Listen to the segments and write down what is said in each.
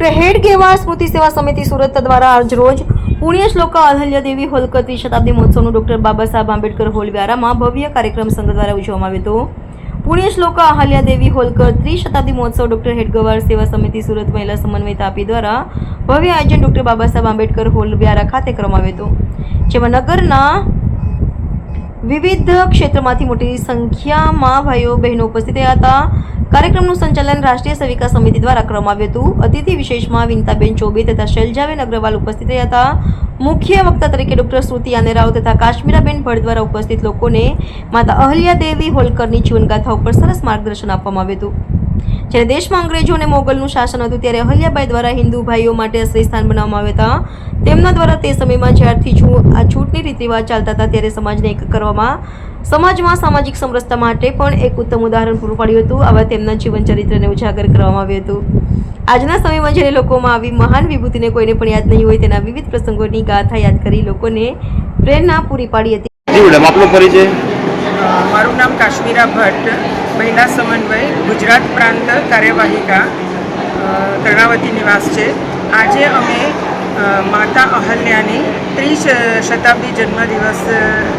Doctor હેડ ગેવા સ્મૃતિ સેવા સમિતિ સુરત દ્વારા આજ રોજ પુણ્ય શ્લોકા અહલ્યા દેવી હોલકતવી શતાબ્દી મહોત્સવનું ડોક્ટર બાબા સાહેબ આંબેડકર હોલ વ્યારામાં ભવ્ય કાર્યક્રમ સંઘ દ્વારા ઉજવવામાં આવ્યો હતો. પુણ્ય શ્લોકા અહલ્યા દેવી હોલકર ત્રિશતાબ્દી મહોત્સવ ડોક્ટર હેડગવાર સેવા સમિતિ સુરત મહિલા સમન્વય તાપી દ્વારા ભવ્ય આયોજન ડોક્ટર બાબા સાહેબ આંબેડકર હોલ વ્યારા ખાતે કરવામાં આવ્યું હતું. જેમાં નગરના વિવિધ ક્ષેત્રમાંથી મોટી સંખ્યામાં ભાઈઓ બહેનો ઉપસ્થિત રહ્યા હતા. કાર્યક્રમનું સંચાલન રાષ્ટ્રીય સેવિકા સમિતિ દ્વારા કરવામાં આવ્યું હતું. અતિથિ વિશેષમાં વિનતાબેન ચોબે તથા શૈલજાબેન અગ્રવાલ ઉપસ્થિત રહ્યા હતા. મુખ્ય વક્તા તરીકે ડોક્ટર શ્રુતિ આનેરાવ તથા કાશ્મીરાબેન ભટ્ટ દ્વારા ઉપસ્થિત લોકોને માતા અહલ્યા દેવી હોલકરની જીવનગાથા ઉપર સરસ માર્ગદર્શન આપવામાં આવ્યું હતું. જ્યારે દેશમાં અંગ્રેજો અને મોગલનું શાસન હતું ત્યારે અહલ્યાબાઈ દ્વારા હિન્દુ ભાઈઓ માટે આશ્રય સ્થાન બનાવવામાં આવ્યા હતા. તેમના દ્વારા તે સમયમાં જ્યારથી છૂ આ છૂટની રીત રિવાજ ચાલતા હતા ત્યારે સમાજને એક કરવામાં સમાજમાં સામાજિક સમરસતા માટે પણ એક ઉત્તમ ઉદાહરણ પૂરું પાડ્યું હતું. આવા તેમના જીવન ચરિત્રને ઉજાગર કરવામાં આવ્યું હતું. આજના સમયમાં જ્યારે લોકોમાં આવી મહાન વિભૂતિને કોઈને પણ યાદ નહીં હોય તેના વિવિધ પ્રસંગોની ગાથા યાદ કરી લોકોને પ્રેરણા પૂરી પાડી હતી. મેડમ આપનો પરિચય? મારું નામ કાશ્મીરા ભટ્ટ. મહિલા સમન્વય, ગુજરાત પ્રાંત કાર્યવાહિકા કર્ણાવતી નિવાસ છે. આજે અમે માતા અહલ્યાની ત્રીસ શતાબ્દી જન્મદિવસ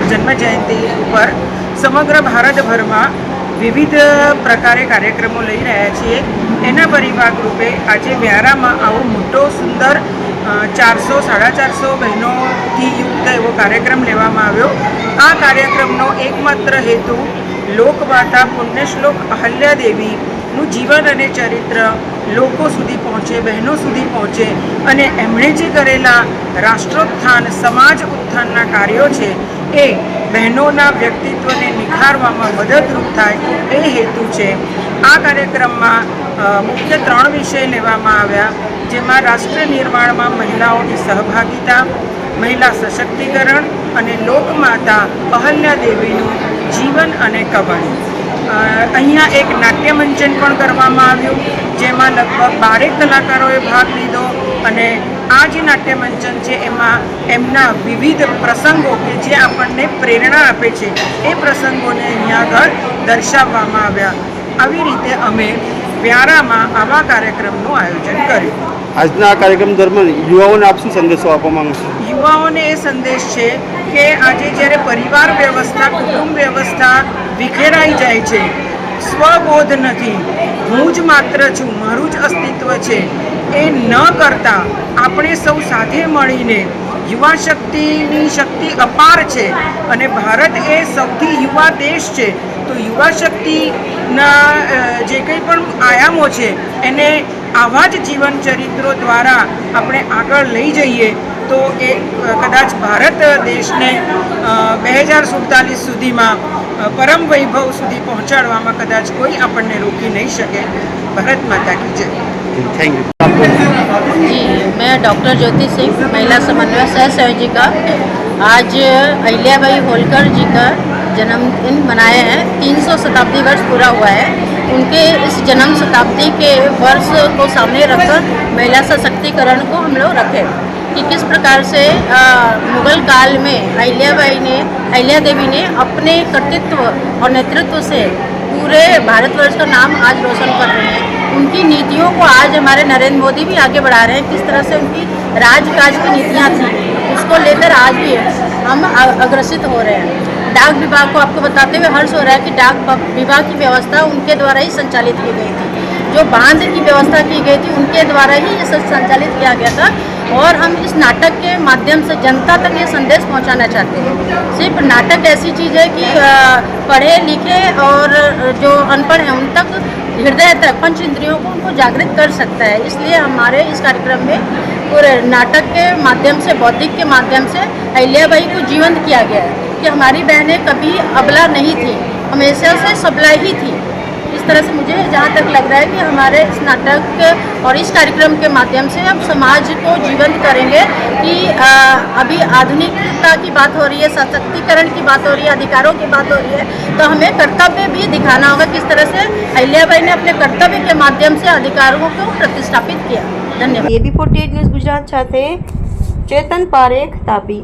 જન્મ જયંતિ ઉપર સમગ્ર ભારતભરમાં વિવિધ પ્રકારે કાર્યક્રમો લઈ રહ્યા છીએ. એના પરિભાગ રૂપે આજે વ્યારામાં આવો મોટો, સુંદર ચારસો, સાડા ચારસો બહેનોથી યુક્ત એવો કાર્યક્રમ લેવામાં આવ્યો. આ કાર્યક્રમનો એકમાત્ર હેતુ લોકમાતા પુણ્યશ્લોક અહલ્યા દેવીનું જીવન અને ચરિત્ર લોકો સુધી પહોંચે, બહેનો સુધી પહોંચે અને એમણે જે કરેલા રાષ્ટ્રોત્થાન, સમાજ ઉત્થાનના કાર્યો છે એ બહેનોના વ્યક્તિત્વને નિખારવામાં મદદરૂપ થાય એ હેતુ છે. આ કાર્યક્રમમાં મુખ્ય ત્રણ વિષય લેવામાં આવ્યા, જેમાં રાષ્ટ્ર નિર્માણમાં મહિલાઓની સહભાગિતા, મહિલા સશક્તિકરણ અને લોકમાતા અહલ્યા દેવીનું જીવન અને કવાણી અહીંયા એક નાટ્ય મંચન પણ કરવામાં આવ્યું, જેમાં લગભગ બારેક કલાકારોએ ભાગ લીધો અને આ જે નાટ્ય મંચન છે એમાં એમના વિવિધ પ્રસંગો કે જે આપણને પ્રેરણા આપે છે, એ પ્રસંગોને અહીંયા આગળ દર્શાવવામાં આવ્યા. આવી રીતે અમે વ્યારામાં આવા કાર્યક્રમનું આયોજન કર્યું. આજના આ કાર્યક્રમ દરમિયાન યુવાઓને આપ શું સંદેશો આપવા માંગો છો? યુવાઓને એ સંદેશ છે કે આજે જ્યારે પરિવાર વ્યવસ્થા, કુટુંબ વ્યવસ્થા વિખેરાઈ જાય છે, સ્વબોધ નથી, હું જ માત્ર છું, મારું જ અસ્તિત્વ છે, એ ન કરતાં આપણે સૌ સાથે મળીને યુવા શક્તિની શક્તિ અપાર છે અને ભારત એ સૌથી યુવા દેશ છે, તો યુવા શક્તિના જે કંઈ પણ આયામો છે, એને આવા જ જીવન ચરિત્રો દ્વારા આપણે આગળ લઈ જઈએ તો એ અ, કદાચ ભારત દેશને બે હજાર સુડતાલીસ સુધીમાં અ, પરમ વૈભવ સુધી પહોંચાડવામાં કદાચ કોઈ આપણને રોકી નહીં શકે ભારત માતા કી જય થેન્ક યુ जी मैं डॉक्टर ज्योति सिंह महिला समन्वय सह संयोजिका आज अहिल्याबाई होलकर जी का जन्मदिन मनाए हैं 300 शताब्दी वर्ष पूरा हुआ है उनके इस जन्म शताब्दी के वर्ष को सामने रखकर महिला सशक्तिकरण को हम लोग रखें कि किस प्रकार से आ, मुगल काल में अहिल्याबाई ने अहिल्या देवी ने अपने कर्तृत्व और नेतृत्व से पूरे भारतवर्ष का नाम आज रोशन कर रहे हैं। उनकी नीतियों को आज हमारे नरेंद्र मोदी भी आगे बढ़ा रहे हैं। किस तरह से उनकी राजकाज की नीतियाँ थी उसको लेकर आज भी हम अग्रसित हो रहे हैं। डाक विभाग को आपको बताते हुए हर्ष हो रहा है कि डाक विभाग की व्यवस्था उनके द्वारा ही संचालित की गई थी। जो बाँध की व्यवस्था की गई थी, उनके द्वारा ही ये संचालित किया गया था और हम इस नाटक के माध्यम से जनता तक ये संदेश पहुंचाना चाहते हैं। सिर्फ़ नाटक ऐसी चीज़ है कि पढ़े, लिखे और जो अनपढ़ हैं, उन तक हृदय तक, पंच इंद्रियों को उनको जागृत कर सकता है। इसलिए हमारे इस कार्यक्रम में पूरे नाटक के माध्यम से, बौद्धिक के माध्यम से अहिल्याबाई को जीवंत किया गया है। कि हमारी बहनें कभी अबला नहीं थी, हमेशा से सबला ही थी। इस तरह से मुझे जहाँ तक लग रहा है कि हमारे इस नाटक और इस कार्यक्रम के माध्यम से हम समाज को जीवंत करेंगे कि अभी आधुनिकता की बात हो रही है, सशक्तिकरण की बात हो रही है, अधिकारों की बात हो रही है तो हमें कर्तव्य भी दिखाना होगा किस तरह से अहिल्याबाई ने अपने कर्तव्य के माध्यम से अधिकारों को प्रतिष्ठापित किया। धन्यवाद। ये बी फोर्टी न्यूज़ गुजरात चाहते हैं चेतन पारेख ताबी